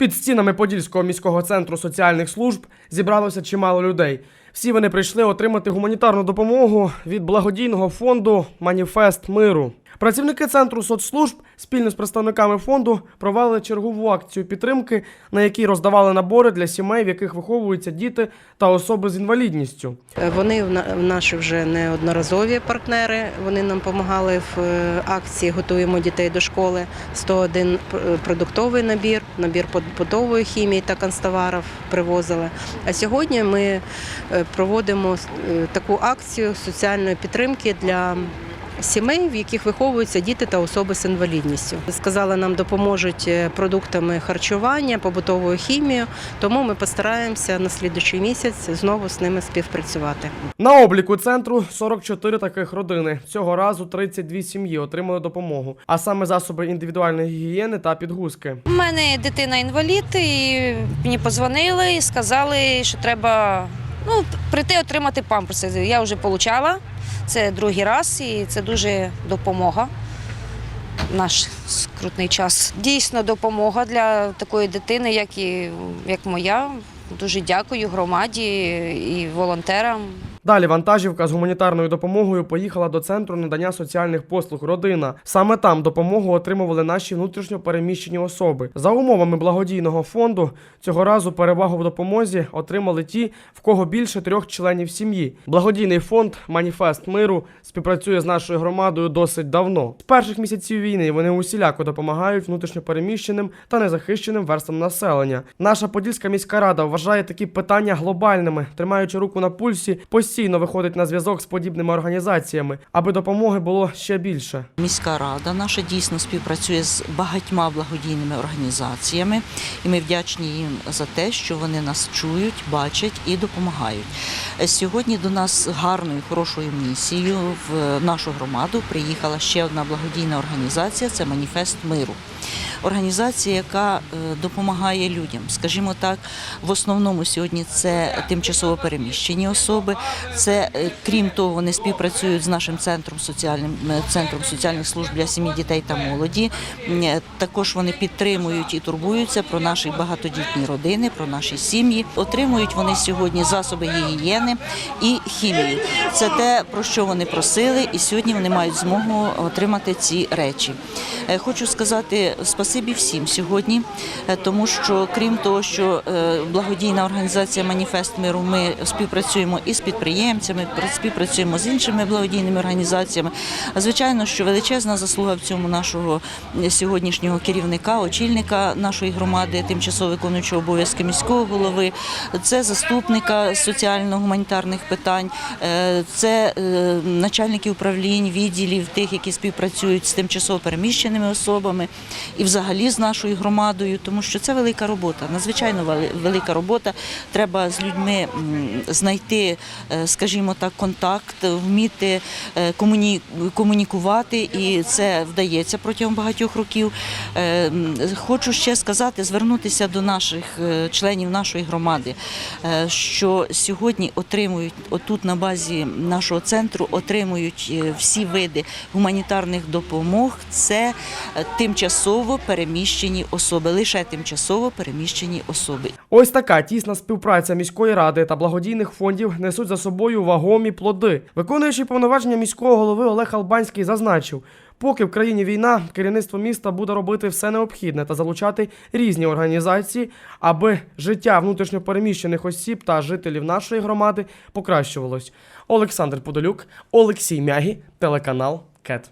Під стінами Подільського міського центру соціальних служб зібралося чимало людей. Всі вони прийшли отримати гуманітарну допомогу від благодійного фонду Маніфест миру. Працівники центру соцслужб спільно з представниками фонду провели чергову акцію підтримки, на якій роздавали набори для сімей, в яких виховуються діти та особи з інвалідністю. Е, Вони в наші вже неодноразові партнери. Вони нам допомагали в е, акції Готуємо дітей до школи. 101 пр- продуктовий набір, набір побутової хімії та канцтоварів привозили. А сьогодні ми е, проводимо е, таку акцію соціальної підтримки для. Сімей, в яких виховуються діти та особи з інвалідністю, сказали, нам допоможуть е, продуктами харчування, побутовою хімією. Тому ми постараємося на слідуючий місяць знову з ними співпрацювати. На обліку центру 44 таких родини. Цього разу 32 сім'ї отримали допомогу, а саме засоби індивідуальної гігієни та підгузки. У мене дитина інвалід, і мені позвонили і сказали, що треба ну, прийти отримати памперси. Я вже отримала. Це другий раз, і це дуже допомога. Наш скрутний час. Дійсно допомога для такої дитини, як і як моя. Дуже дякую громаді і волонтерам. Далі вантажівка з гуманітарною допомогою поїхала до центру надання соціальних послуг Родина. Саме там допомогу отримували наші внутрішньо переміщені особи. За умовами благодійного фонду цього разу перевагу в допомозі отримали ті, в кого більше трьох членів сім'ї. Благодійний фонд Маніфест миру співпрацює з нашою громадою досить давно. З перших місяців війни вони усіляко допомагають внутрішньо переміщеним та незахищеним верствам населення. Наша Подільська міська рада вважає такі питання глобальними, тримаючи руку на пульсі, виходить на зв'язок з подібними організаціями, аби допомоги було ще більше. Міська рада наша дійсно співпрацює з багатьма благодійними організаціями, і ми вдячні їм за те, що вони нас чують, бачать і допомагають. Е, Сьогодні до нас гарною, хорошою місією в нашу громаду приїхала ще одна благодійна організація це Маніфест миру. Організація, яка е, допомагає людям, скажімо так, в основному сьогодні це тимчасово переміщені особи. Це е, крім того, вони співпрацюють з нашим центром соціальним е, центром соціальних служб для сім'ї, дітей та молоді. Також вони підтримують і турбуються про наші багатодітні родини, про наші сім'ї. Отримують вони сьогодні засоби гігієни і хімію. Це те, про що вони просили, і сьогодні вони мають змогу отримати ці речі. Е, Хочу сказати спасибі всім сьогодні, е, тому що крім того, що е, благодійна організація Маніфест миру, ми співпрацюємо і з підприємцями, співпрацюємо з іншими благодійними організаціями. Звичайно, що величезна заслуга в цьому нашого сьогоднішнього керівника, очільника нашої громади, тимчасово виконуючого обов'язки міського голови, це заступника соціально-гуманітарних питань, це начальники управлінь, відділів, тих, які співпрацюють з тимчасово переміщеними особами і взагалі з нашою громадою, тому що це велика робота, надзвичайно велика робота. Треба з людьми знайти, е, скажімо так, контакт, вміти е, комунікувати, і це вдається протягом багатьох років. Е, Хочу ще сказати, звернутися до наших членів нашої громади, що сьогодні отримують отут на базі нашого центру, отримують всі види гуманітарних допомог. Це тимчасово переміщені особи, лише тимчасово переміщені особи. Ось така тісна співпраця міської ради та благодійних фондів несуть за собою вагомі плоди. Виконуючий повноваження міського голови Олег Албанський зазначив. Поки в країні війна, керівництво міста буде робити все необхідне та залучати різні організації, аби життя внутрішньопереміщених осіб та жителів нашої громади покращувалось. Олександр Подолюк, Олексій Мягі, телеканал КЕТ.